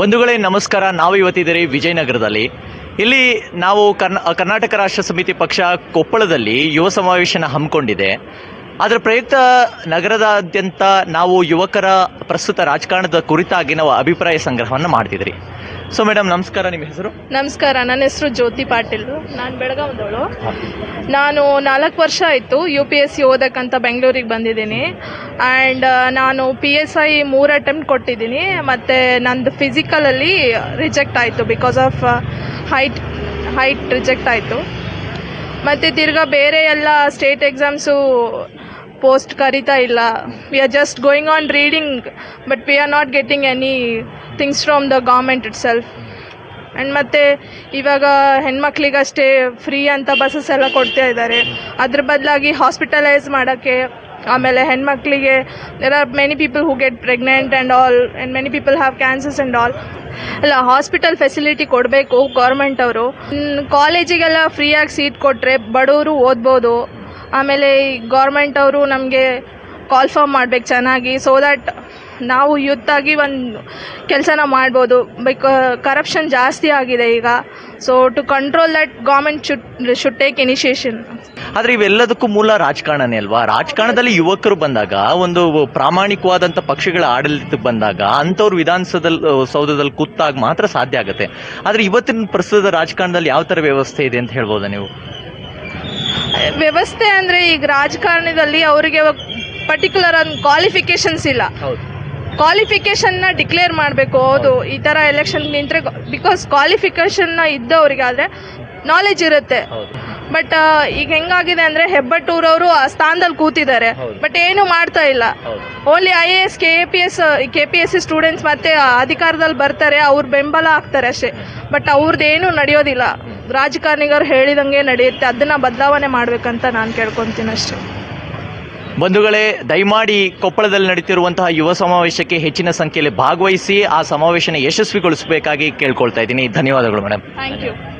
ಬಂಧುಗಳೇ ನಮಸ್ಕಾರ. ನಾವು ಇವತ್ತಿದ್ದೀರಿ ವಿಜಯನಗರದಲ್ಲಿ. ಇಲ್ಲಿ ನಾವು ಕರ್ನಾ ಕರ್ನಾಟಕ ರಾಷ್ಟ್ರ ಸಮಿತಿ ಪಕ್ಷ ಕೊಪ್ಪಳದಲ್ಲಿ ಯುವ ಸಮಾವೇಶನ ಹಮ್ಮಿಕೊಂಡಿದೆ. ಅದರ ಪ್ರಯುಕ್ತ ನಗರದಾದ್ಯಂತ ನಾವು ಯುವಕರ ಪ್ರಸ್ತುತ ರಾಜಕಾರಣದ ಕುರಿತಾಗಿ ನಾವು ಅಭಿಪ್ರಾಯ ಸಂಗ್ರಹವನ್ನು ಮಾಡ್ತಿದ್ರಿ ಸೊ ಮೇಡಮ್ ನಮಸ್ಕಾರ. ನಿಮ್ಮ ಹೆಸರು? ನಮಸ್ಕಾರ. ನನ್ನ ಹೆಸರು ಜ್ಯೋತಿ ಪಾಟೀಲ್. ನಾನು ಬೆಳಗಾವದವಳು. ನಾನು ನಾಲ್ಕು ವರ್ಷ ಆಯಿತು ಯು ಪಿ ಎಸ್ ಸಿ ಓದಕ್ಕಂತ ಬೆಂಗಳೂರಿಗೆ ಬಂದಿದ್ದೀನಿ. ಆ್ಯಂಡ್ ನಾನು ಪಿ ಎಸ್ ಐ ಮೂರು ಅಟೆಂಪ್ಟ್ ಕೊಟ್ಟಿದ್ದೀನಿ. ಮತ್ತು ನಂದು ಫಿಸಿಕಲಲ್ಲಿ ರಿಜೆಕ್ಟ್ ಆಯಿತು because of height height reject ಆಯಿತು. ಮತ್ತು ತಿರ್ಗಾ ಬೇರೆ ಎಲ್ಲ ಸ್ಟೇಟ್ ಎಕ್ಸಾಮ್ಸು ಪೋಸ್ಟ್ ಕರಿತಾ ಇಲ್ಲ. We are just going on reading but we are not getting any things from the government itself and ಮತ್ತು ಇವಾಗ ಹೆಣ್ಮಕ್ಳಿಗಷ್ಟೇ ಫ್ರೀ ಅಂತ ಬಸ್ಸಸ್ ಎಲ್ಲ ಕೊಡ್ತಾ ಇದ್ದಾರೆ. ಅದ್ರ ಬದಲಾಗಿ ಹಾಸ್ಪಿಟಲೈಸ್ ಮಾಡೋಕ್ಕೆ ಆಮೇಲೆ ಹೆಣ್ಮಕ್ಳಿಗೆ there are many people who get pregnant and all and many people have cancers and all ಅಲ್ಲ ಹಾಸ್ಪಿಟಲ್ ಫೆಸಿಲಿಟಿ ಕೊಡಬೇಕು ಗೌರ್ಮೆಂಟ್ ಅವರು. ಕಾಲೇಜಿಗೆಲ್ಲ ಫ್ರೀಯಾಗಿ ಸೀಟ್ ಕೊಟ್ಟರೆ ಬಡವರು ಓದ್ಬೋದು. ಆಮೇಲೆ ಗೌರ್ಮೆಂಟ್ ಅವರು ನಮಗೆ ಕಾಲ್ ಫಾರ್ಮ್ ಮಾಡ್ಬೇಕು ಚೆನ್ನಾಗಿ ಸೊ ದ್ಯಾಟ್ ನಾವು ಯೂತ್ ಆಗಿ ಒಂದು ಕೆಲಸನ ಮಾಡ್ಬೋದು. ಬೈಕ್ ಕರಪ್ಷನ್ ಜಾಸ್ತಿ ಆಗಿದೆ ಈಗ. So to control that government should should take initiation ಆದರೆ ಇವೆಲ್ಲದಕ್ಕೂ ಮೂಲ ರಾಜಕಾರಣನೇ ಅಲ್ವಾ? ರಾಜಕಾರಣದಲ್ಲಿ ಯುವಕರು ಬಂದಾಗ ಒಂದು ಪ್ರಾಮಾಣಿಕವಾದಂಥ ಪಕ್ಷಗಳ ಆಡಳಿತಕ್ಕೆ ಬಂದಾಗ ಅಂಥವ್ರು ವಿಧಾನಸೌಧದಲ್ಲಿ ಸೌಧದಲ್ಲಿ ಕೂತಾಗ ಮಾತ್ರ ಸಾಧ್ಯ ಆಗುತ್ತೆ. ಆದರೆ ಇವತ್ತಿನ ಪ್ರಸ್ತುತ ರಾಜಕಾರಣದಲ್ಲಿ ಯಾವ ಥರ ವ್ಯವಸ್ಥೆ ಇದೆ ಅಂತ ಹೇಳ್ಬೋದಾ ನೀವು? ವ್ಯವಸ್ಥೆ ಅಂದರೆ ಈಗ ರಾಜಕಾರಣದಲ್ಲಿ ಅವರಿಗೆ ಪರ್ಟಿಕ್ಯುಲರ್ ಒಂದು ಕ್ವಾಲಿಫಿಕೇಶನ್ಸ್ ಇಲ್ಲ. ಹೌದು. ಕ್ವಾಲಿಫಿಕೇಷನ್ನ ಡಿಕ್ಲೇರ್ ಮಾಡಬೇಕು ಹೌದು. ಈ ಥರ ಎಲೆಕ್ಷನ್ ನಿಂತರೆ ಬಿಕಾಸ್ ಕ್ವಾಲಿಫಿಕೇಷನ್ನ ಇದ್ದವ್ರಿಗೆ ಆದರೆ ನಾಲೆಜ್ ಇರುತ್ತೆ. ಬಟ್ ಈಗ ಹೆಂಗಾಗಿದೆ ಅಂದರೆ ಹೆಬ್ಬಟ್ಟೂರವರು ಆ ಸ್ಥಾನದಲ್ಲಿ ಕೂತಿದ್ದಾರೆ. ಬಟ್ ಏನು ಮಾಡ್ತಾ ಇಲ್ಲ. Only I A S K A P S K P S C students ಮತ್ತೆ ಅಧಿಕಾರದಲ್ಲಿ ಬರ್ತಾರೆ ಅವ್ರ ಬೆಂಬಲ ಆಗ್ತಾರೆ ಅಷ್ಟೇ. ಬಟ್ ಅವ್ರದ್ದು ಏನು ನಡೆಯೋದಿಲ್ಲ. ರಾಜಕಾರಣಿಗರು ಹೇಳಿದಂಗೆ ನಡೆಯುತ್ತೆ. ಅದನ್ನ ಬದಲಾವಣೆ ಮಾಡ್ಬೇಕಂತ ನಾನು ಕೇಳ್ಕೊತೀನಿ ಅಷ್ಟೇ. ಬಂಧುಗಳೇ, ದಯಮಾಡಿ ಕೊಪ್ಪಳದಲ್ಲಿ ನಡೀತಿರುವಂತಹ ಯುವ ಸಮಾವೇಶಕ್ಕೆ ಹೆಚ್ಚಿನ ಸಂಖ್ಯೆಯಲ್ಲಿ ಭಾಗವಹಿಸಿ, ಆ ಸಮಾವೇಶನ ಯಶಸ್ವಿಗೊಳಿಸಬೇಕಾಗಿ ಕೇಳ್ಕೊಳ್ತಾ ಇದ್ದೀನಿ. ಧನ್ಯವಾದಗಳು ಮೇಡಮ್ ಥ್ಯಾಂಕ್ ಯು